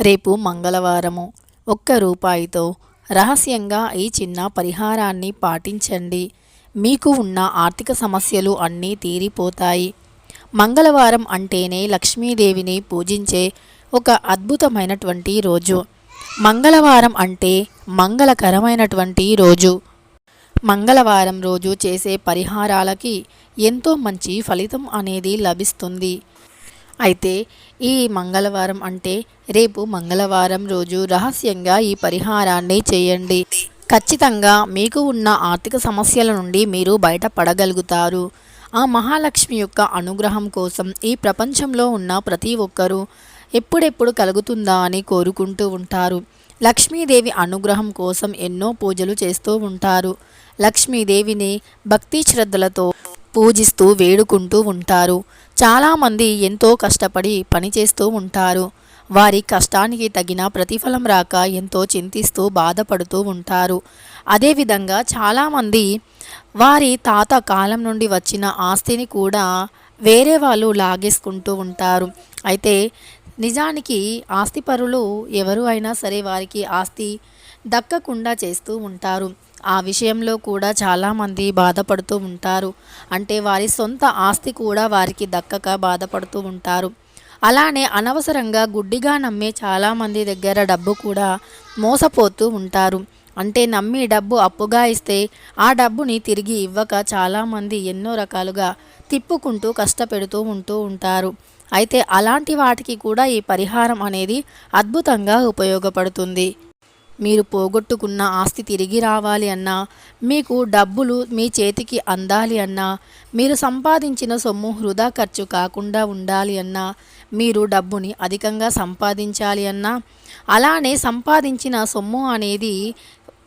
రేపు మంగళవారము. ఒక్క రూపాయితో రహస్యంగా ఈ చిన్న పరిహారాన్ని పాటించండి. మీకు ఉన్న ఆర్థిక సమస్యలు అన్నీ తీరిపోతాయి. మంగళవారం అంటేనే లక్ష్మీదేవిని పూజించే ఒక అద్భుతమైనటువంటి రోజు. మంగళవారం అంటే మంగళకరమైనటువంటి రోజు. మంగళవారం రోజు చేసే పరిహారాలకి ఎంతో మంచి ఫలితం అనేది లభిస్తుంది. అయితే ఈ మంగళవారం అంటే రేపు మంగళవారం రోజు రహస్యంగా ఈ పరిహారాన్ని చేయండి. ఖచ్చితంగా మీకు ఉన్న ఆర్థిక సమస్యల నుండి మీరు బయటపడగలుగుతారు. ఆ మహాలక్ష్మి యొక్క అనుగ్రహం కోసం ఈ ప్రపంచంలో ఉన్న ప్రతి ఒక్కరూ ఎప్పుడెప్పుడు కలుగుతుందా అని కోరుకుంటూ ఉంటారు. లక్ష్మీదేవి అనుగ్రహం కోసం ఎన్నో పూజలు చేస్తూ ఉంటారు. లక్ష్మీదేవిని భక్తి శ్రద్ధలతో పూజిస్తూ వేడుకుంటూ ఉంటారు. చాలామంది ఎంతో కష్టపడి పనిచేస్తూ ఉంటారు. వారి కష్టానికి తగిన ప్రతిఫలం రాక ఎంతో చింతిస్తూ బాధపడుతూ ఉంటారు. అదేవిధంగా చాలామంది వారి తాత కాలం నుండి వచ్చిన ఆస్తిని కూడా వేరే వాళ్ళు లాగేసుకుంటూ ఉంటారు. అయితే నిజానికి ఆస్తిపరులు ఎవరు అయినా సరే వారికి ఆస్తి దక్కకుండా చేస్తూ ఉంటారు. ఆ విషయంలో కూడా చాలామంది బాధపడుతూ ఉంటారు. అంటే వారి సొంత ఆస్తి కూడా వారికి దక్కక బాధపడుతూ ఉంటారు. అలానే అనవసరంగా గుడ్డిగా నమ్మే చాలామంది దగ్గర డబ్బు కూడా మోసపోతూ ఉంటారు. అంటే నమ్మి డబ్బు అప్పుగా ఇస్తే ఆ డబ్బుని తిరిగి ఇవ్వక చాలామంది ఎన్నో రకాలుగా తిప్పుకుంటూ కష్టపెడుతూ ఉంటూ ఉంటారు. అయితే అలాంటి వాటికి కూడా ఈ పరిహారం అనేది అద్భుతంగా ఉపయోగపడుతుంది. మీరు పోగొట్టుకున్న ఆస్తి తిరిగి రావాలి అన్నా మీకు డబ్బులు మీ చేతికి అందాలి అన్నా మీరు సంపాదించిన సొమ్ము వృధా ఖర్చు కాకుండా ఉండాలి అన్నా మీరు డబ్బుని అధికంగా సంపాదించాలి అన్నా అలానే సంపాదించిన సొమ్ము అనేది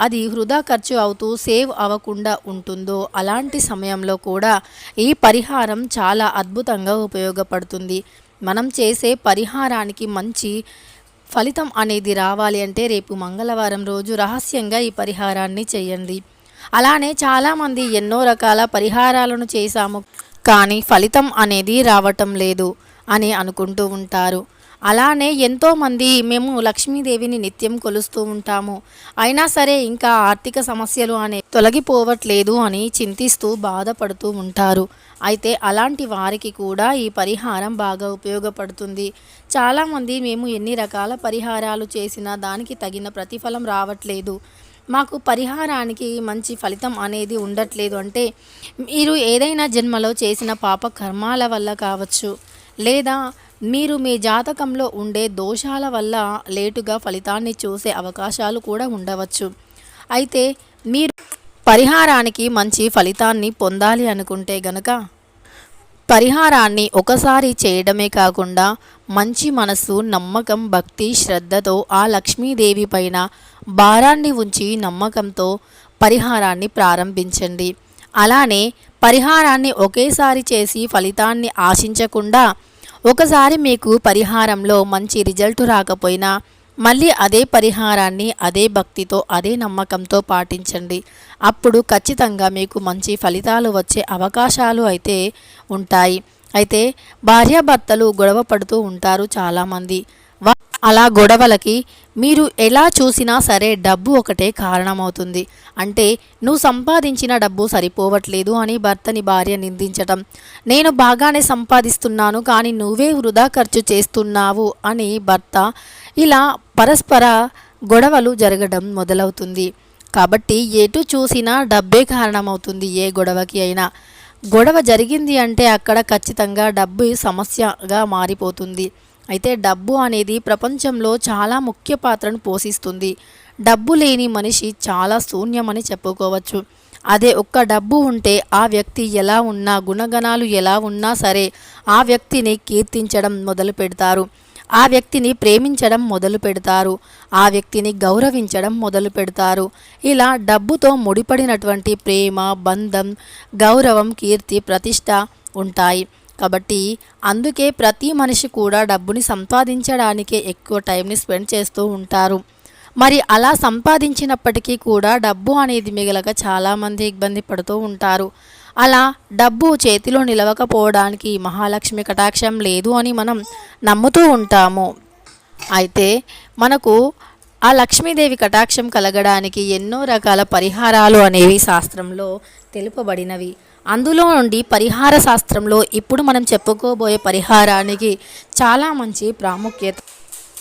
అది వృధా ఖర్చు అవుతూ సేవ్ అవ్వకుండా ఉంటుందో అలాంటి సమయంలో కూడా ఈ పరిహారం చాలా అద్భుతంగా ఉపయోగపడుతుంది. మనం చేసే పరిహారానికి మంచి ఫలితం అనేది రావాలి అంటే రేపు మంగళవారం రోజు రహస్యంగా ఈ పరిహారాన్ని చేయండి. అలానే చాలామంది ఎన్నో రకాల పరిహారాలను చేశాము కానీ ఫలితం అనేది రావటం లేదు అని అనుకుంటూ ఉంటారు. అలానే ఎంతోమంది మేము లక్ష్మీదేవిని నిత్యం కొలుస్తూ ఉంటాము. అయినా సరే ఇంకా ఆర్థిక సమస్యలు అనే తొలగిపోవట్లేదు అని చింతిస్తూ బాధపడుతూ ఉంటారు. అయితే అలాంటి వారికి కూడా ఈ పరిహారం బాగా ఉపయోగపడుతుంది. చాలామంది మేము ఎన్ని రకాల పరిహారాలు చేసినా దానికి తగిన ప్రతిఫలం రావట్లేదు. మాకు పరిహారానికి మంచి ఫలితం అనేది ఉండట్లేదు అంటే మీరు ఏదైనా జన్మలో చేసిన పాప కర్మాల వల్ల కావచ్చు. లేదా మీరు మీ జాతకంలో ఉండే దోషాల వల్ల లేటుగా ఫలితాన్ని చూసే అవకాశాలు కూడా ఉండవచ్చు. అయితే మీరు పరిహారానికి మంచి ఫలితాన్ని పొందాలి అనుకుంటే గనక పరిహారాన్ని ఒకసారి చేయడమే కాకుండా మంచి మనసు నమ్మకం భక్తి శ్రద్ధతో ఆ లక్ష్మీదేవి పైన భారాన్ని ఉంచి నమ్మకంతో పరిహారాన్ని ప్రారంభించండి. అలానే పరిహారాన్ని ఒకేసారి చేసి ఫలితాన్ని ఆశించకుండా ఒకసారి మీకు పరిహారంలో మంచి రిజల్ట్ రాకపోయినా మళ్ళీ అదే పరిహారాన్ని అదే భక్తితో అదే నమ్మకంతో పాటించండి. అప్పుడు ఖచ్చితంగా మీకు మంచి ఫలితాలు వచ్చే అవకాశాలు అయితే ఉంటాయి. అయితే భార్యాభర్తలు గొడవ పడుతూ ఉంటారు చాలామంది. అలా గొడవలకి మీరు ఎలా చూసినా సరే డబ్బు ఒకటే కారణమవుతుంది. అంటే నువ్వు సంపాదించిన డబ్బు సరిపోవట్లేదు అని భర్తని భార్య నిందించటం. నేను బాగానే సంపాదిస్తున్నాను కానీ నువ్వే వృధా ఖర్చు చేస్తున్నావు అని భర్త ఇలా పరస్పర గొడవలు జరగడం మొదలవుతుంది. కాబట్టి ఎటు చూసినా డబ్బే కారణమవుతుంది ఏ గొడవకి అయినా. గొడవ జరిగింది అంటే అక్కడ ఖచ్చితంగా డబ్బు సమస్యగా మారిపోతుంది. అయితే డబ్బు అనేది ప్రపంచంలో చాలా ముఖ్య పాత్రను పోషిస్తుంది. డబ్బు లేని మనిషి చాలా శూన్యమని చెప్పుకోవచ్చు. అదే ఒక్క డబ్బు ఉంటే ఆ వ్యక్తి ఎలా ఉన్నా గుణగణాలు ఎలా ఉన్నా సరే ఆ వ్యక్తిని కీర్తించడం మొదలు పెడతారు. ఆ వ్యక్తిని ప్రేమించడం మొదలు పెడతారు. ఆ వ్యక్తిని గౌరవించడం మొదలు పెడతారు. ఇలా డబ్బుతో ముడిపడినటువంటి ప్రేమ బంధం గౌరవం కీర్తి ప్రతిష్ట ఉంటాయి. కాబట్టి అందుకే ప్రతి మనిషి కూడా డబ్బుని సంపాదించడానికే ఎక్కువ టైంని స్పెండ్ చేస్తూ ఉంటారు. మరి అలా సంపాదించినప్పటికీ కూడా డబ్బు అనేది మిగలక చాలామంది ఇబ్బంది పడుతూ ఉంటారు. అలా డబ్బు చేతిలో నిలవకపోవడానికి మహాలక్ష్మి కటాక్షం లేదు అని మనం నమ్ముతూ ఉంటాము. అయితే మనకు ఆ లక్ష్మీదేవి కటాక్షం కలగడానికి ఎన్నో రకాల పరిహారాలు అనేవి శాస్త్రంలో తెలుపబడినవి. అందులో నుండి పరిహార శాస్త్రంలో ఇప్పుడు మనం చెప్పుకోబోయే పరిహారానికి చాలా మంచి ప్రాముఖ్యత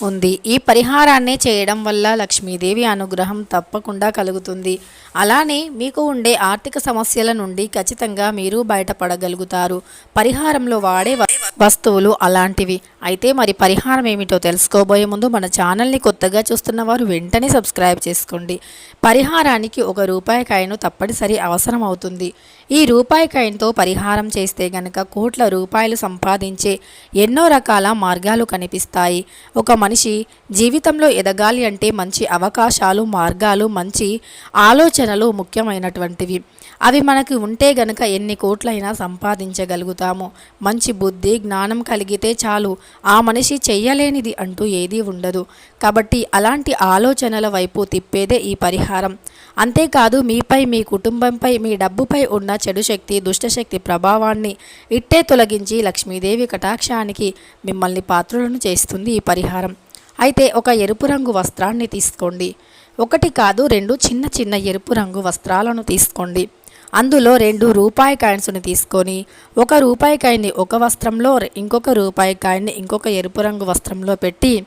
ఉంది. ఈ పరిహారాన్ని చేయడం వల్ల లక్ష్మీదేవి అనుగ్రహం తప్పకుండా కలుగుతుంది. అలానే మీకు ఉండే ఆర్థిక సమస్యల నుండి ఖచ్చితంగా మీరు బయటపడగలుగుతారు. పరిహారంలో వాడే వ- వస్తువులు అలాంటివి. అయితే మరి పరిహారం ఏమిటో తెలుసుకోబోయే ముందు మన ఛానల్ని కొత్తగా చూస్తున్న వారు వెంటనే సబ్స్క్రైబ్ చేసుకోండి. పరిహారానికి ఒక రూపాయికాయను తప్పనిసరి అవసరం అవుతుంది. ఈ రూపాయి కాయిన్తో పరిహారం చేస్తే గనక కోట్ల రూపాయలు సంపాదించే ఎన్నో రకాల మార్గాలు కనిపిస్తాయి. ఒక మనిషి జీవితంలో ఎదగాలి అంటే మంచి అవకాశాలు మార్గాలు మంచి ఆలోచనలు ముఖ్యమైనటువంటివి. అవి మనకి ఉంటే గనక ఎన్ని కోట్లైనా సంపాదించగలుగుతాము. మంచి బుద్ధి జ్ఞానం కలిగితే చాలు. ఆ మనిషి చెయ్యలేనిది అంటూ ఏదీ ఉండదు. కాబట్టి అలాంటి ఆలోచనల వైపు తిప్పేదే ఈ పరిహారం. అంతేకాదు మీపై మీ కుటుంబంపై మీ డబ్బుపై ఉన్న చెడు శక్తి దుష్టశక్తి ప్రభావాన్ని ఇట్టే తొలగించి లక్ష్మీదేవి కటాక్షానికి మిమ్మల్ని పాత్రులను చేస్తుంది ఈ పరిహారం. అయితే ఒక ఎరుపు రంగు వస్త్రాన్ని తీసుకోండి. ఒకటి కాదు రెండు చిన్న చిన్న ఎరుపు రంగు వస్త్రాలను తీసుకోండి. అందులో రెండు రూపాయి కాయిన్స్ని తీసుకొని ఒక రూపాయి కాయిన్ని ఒక వస్త్రంలో ఇంకొక రూపాయి కాయిన్ని ఇంకొక ఎరుపు రంగు వస్త్రంలో పెట్టి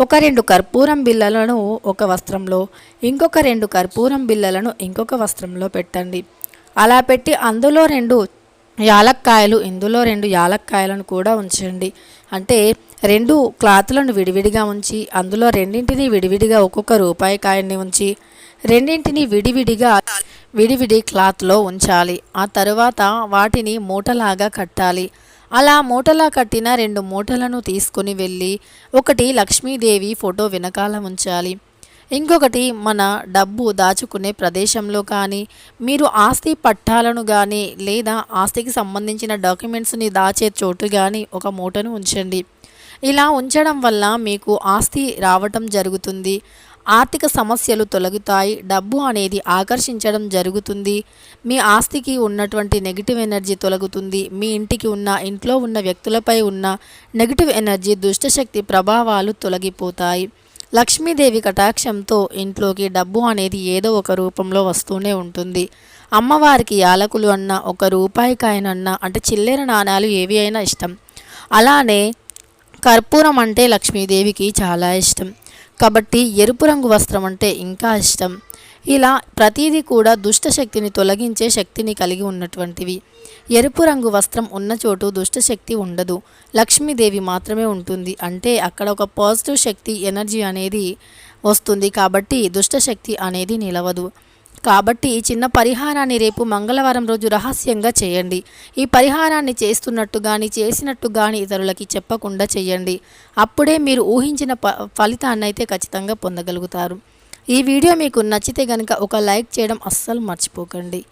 ఒక రెండు కర్పూరం బిళ్ళలను ఒక వస్త్రంలో ఇంకొక రెండు కర్పూరం బిళ్ళలను ఇంకొక వస్త్రంలో పెట్టండి. అలా పెట్టి అందులో రెండు యాలక్కాయలు ఇందులో రెండు యాలక్కాయలను కూడా ఉంచండి. అంటే రెండు క్లాత్లను విడివిడిగా ఉంచి అందులో రెండింటిని విడివిడిగా ఒక్కొక్క రూపాయి కాయన్ని ఉంచి రెండింటిని విడివిడిగా విడివిడి క్లాత్లో ఉంచాలి. ఆ తరువాత వాటిని మూటలాగా కట్టాలి. అలా మూటలా కట్టిన రెండు మూటలను తీసుకుని వెళ్ళి ఒకటి లక్ష్మీదేవి ఫోటో వెనకాల ఉంచాలి. ఇంకొకటి మన డబ్బు దాచుకునే ప్రదేశంలో కానీ మీరు ఆస్తి పట్టాలను కానీ లేదా ఆస్తికి సంబంధించిన డాక్యుమెంట్స్ని దాచే చోటు కానీ ఒక మూటను ఉంచండి. ఇలా ఉంచడం వల్ల మీకు ఆస్తి రావటం జరుగుతుంది. ఆర్థిక సమస్యలు తొలగుతాయి. డబ్బు అనేది ఆకర్షించడం జరుగుతుంది. మీ ఆస్తికి ఉన్నటువంటి నెగిటివ్ ఎనర్జీ తొలగుతుంది. మీ ఇంటికి ఉన్న ఇంట్లో ఉన్న వ్యక్తులపై ఉన్న నెగిటివ్ ఎనర్జీ దుష్టశక్తి ప్రభావాలు తొలగిపోతాయి. లక్ష్మీదేవి కటాక్షంతో ఇంట్లోకి డబ్బు అనేది ఏదో ఒక రూపంలో వస్తూనే ఉంటుంది. అమ్మవారికి యాలకులు అన్న ఒక రూపాయికాయనన్నా అంటే చిల్లర నాణాలు ఏవి అయినా ఇష్టం. అలానే కర్పూరం అంటే లక్ష్మీదేవికి చాలా ఇష్టం. కాబట్టి ఎరుపు రంగు వస్త్రం అంటే ఇంకా ఇష్టం. ఇలా ప్రతిదీ కూడా దుష్ట శక్తిని తొలగించే శక్తిని కలిగి ఉన్నటువంటివి. ఎరుపు రంగు వస్త్రం ఉన్న చోటు దుష్టశక్తి ఉండదు. లక్ష్మీదేవి మాత్రమే ఉంటుంది. అంటే అక్కడ ఒక పాజిటివ్ శక్తి ఎనర్జీ అనేది వస్తుంది. కాబట్టి దుష్టశక్తి అనేది నిలవదు. కాబట్టి ఈ చిన్న పరిహారాన్ని రేపు మంగళవారం రోజు రహస్యంగా చేయండి. ఈ పరిహారాన్ని చేస్తున్నట్టు కానీ చేసినట్టు కానీ ఇతరులకి చెప్పకుండా చేయండి. అప్పుడే మీరు ఊహించిన ప ఫలితాన్ని అయితే ఖచ్చితంగా పొందగలుగుతారు. ఈ వీడియో మీకు నచ్చితే కనుక ఒక లైక్ చేయడం అస్సలు మర్చిపోకండి.